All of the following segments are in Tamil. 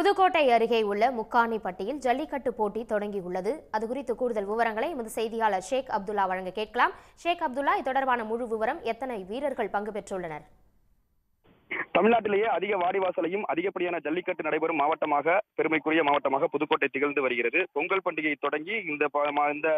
புதுக்கோட்டை அருகே உள்ள முக்காணிப்பட்டியில் ஜல்லிக்கட்டு போட்டி தொடங்கியுள்ளது. அது குறித்து கூடுதல் விவரங்களை எமது செய்தியாளர் ஷேக் அப்துல்லா வழங்க கேட்கலாம். ஷேக் அப்துல்லா இது தொடர்பான முழு விவரம் எத்தனை வீரர்கள் பங்கு பெற்றுள்ளனர்? தமிழ்நாட்டிலேயே அதிக வாடிவாசலையும் அதிகப்படியான ஜல்லிக்கட்டு நடைபெறும் மாவட்டமாக பெருமைக்குரிய மாவட்டமாக புதுக்கோட்டை திகழ்ந்து வருகிறது. பொங்கல் பண்டிகை தொடங்கி இந்த இந்த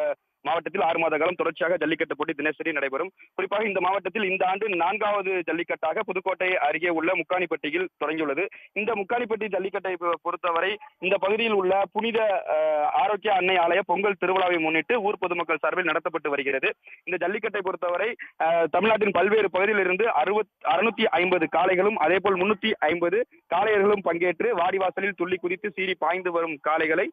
மாவட்டத்தில் ஆறு மாத காலம் தொடர்ச்சியாக ஜல்லிக்கட்டு போட்டி தினசரி நடைபெறும். குறிப்பாக இந்த மாவட்டத்தில் இந்த ஆண்டு நான்காவது ஜல்லிக்கட்டாக புதுக்கோட்டை அருகே உள்ள முக்காணிப்பட்டியில் தொடங்கியுள்ளது. இந்த முக்காணிப்பட்டி ஜல்லிக்கட்டை பொறுத்தவரை இந்த பகுதியில் உள்ள புனித ஆரோக்கிய அன்னை ஆலய பொங்கல் திருவிழாவை முன்னிட்டு ஊர் பொதுமக்கள் சார்பில் நடத்தப்பட்டு வருகிறது. இந்த ஜல்லிக்கட்டை பொறுத்தவரை அஹ், தமிழ்நாட்டின் பல்வேறு பகுதியிலிருந்து அறுபத் அறுநூத்தி ஐம்பது காளைகளும் அதே போல் முன்னூத்தி ஐம்பது காளையர்களும் பங்கேற்று வாடிவாசலில் துள்ளி குதித்து சீறி பாய்ந்து வரும் காளைகளை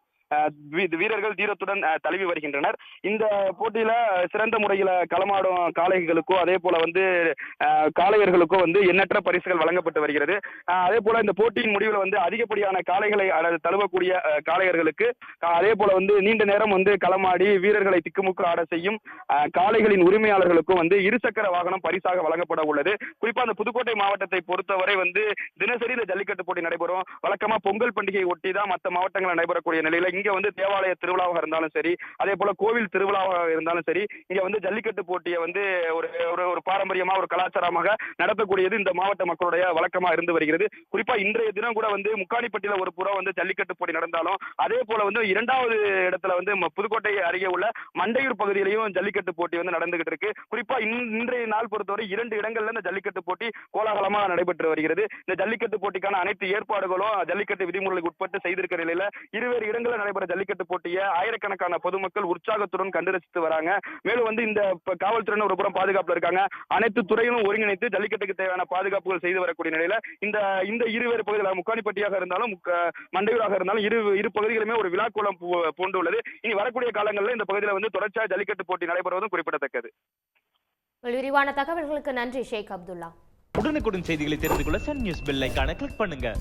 வீரர்கள் தீரத்துடன் தழுவி வருகின்றனர். இந்த போட்டியில சிறந்த முறையில களமாடும் காளைகளுக்கோ அதே போல வந்து காளையர்களுக்கும் காளையர்களுக்கோ வந்து எண்ணற்ற பரிசுகள் வழங்கப்பட்டு வருகிறது. அதே போல இந்த போட்டியின் முடிவில் வந்து அதிகப்படியான காளைகளை அல்லது தழுவக்கூடிய காளையர்களுக்கு அதே போல வந்து நீண்ட நேரம் வந்து களமாடி வீரர்களை திக்குமுக்கு ஆட செய்யும் காளைகளின் உரிமையாளர்களுக்கும் வந்து இருசக்கர வாகனம் பரிசாக வழங்கப்பட உள்ளது. குறிப்பா அந்த புதுக்கோட்டை மாவட்டத்தை பொறுத்தவரை வந்து தினசரி இந்த ஜல்லிக்கட்டு போட்டி நடைபெறும். வழக்கமா பொங்கல் பண்டிகையை ஒட்டி தான் மற்ற மாவட்டங்கள் நடைபெறக்கூடிய நிலையில இங்க வந்து தேவாலய திருவிழாவாக இருந்தாலும் சரி அதே போல கோவில் திருவிழாவாக இருந்தாலும் சரி இங்க வந்து ஜல்லிக்கட்டு போட்டியை வந்து ஒரு ஒரு பாரம்பரியமா ஒரு கலாச்சாரமாக நடத்தக்கூடியது இந்த மாவட்ட மக்களுடைய வழக்கமா இருந்து வருகிறது. குறிப்பா இன்றைய தினம் கூட வந்து முக்காணிப்பட்டியில ஒரு புறம் வந்து ஜல்லிக்கட்டு போட்டி நடந்தாலும் அதே போல வந்து இரண்டாவது இடத்துல வந்து புதுக்கோட்டை அருகே உள்ள மண்டையூர் பகுதியிலையும் ஜல்லிக்கட்டு போட்டி வந்து நடந்துகிட்டு இருக்கு. குறிப்பா இன்றைய நாள் பொறுத்தவரை இரண்டு இடங்கள்ல இந்த ஜல்லிக்கட்டு போட்டி கோலாகலமாக நடைபெற்று வருகிறது. இந்த ஜல்லிக்கட்டு போட்டிக்கான அனைத்து ஏற்பாடுகளும் ஜல்லிக்கட்டு விதிமுறைகளுக்கு உட்பட்டு செய்திருக்கிற நிலையில இருவேறு இடங்களில் நடைபெற ஜல்லிக்கட்டு போட்டியை ஆயிரக்கணக்கான பொதுமக்கள் உற்சாகத்துடன் கண்டு ரசித்து வராங்க. மேலும் வந்து இந்த காவல்துறையினர் ஒரு புறம் பாதுகாப்புல இருக்காங்க. அனைத்து துறையிலும் ஒருங்கிணைத்து ஜல்லிக்கட்டுக்கு தேவையான பாதுகாப்புகள் செய்து வரக்கூடிய நிலையில இந்த இந்த இருவேறு பகுதியில் முக்காணிப்பட்டியாக இருந்தாலும் மண்டையூராக இருந்தாலும் இரு இரு பகுதிகளுமே ஒரு விழாக்கோலம் பூ- பூண்டுள்ளது. இனி வரக்கூடிய காலங்களில் இந்த பகுதியில் வந்து தொடர்ச்சியாக ஜல்லிக்கட்டு போட்டி நடைபெறுவதும் குறிப்பிடத்தக்கது. விரிவான தகவல்களுக்கு நன்றி ஷேக் அப்துல்லா. உடனுக்குடன் செய்திகளை தெரிந்து கொள்ள சன் நியூஸ் பெல் ஐகானை கிளிக் பண்ணுங்க.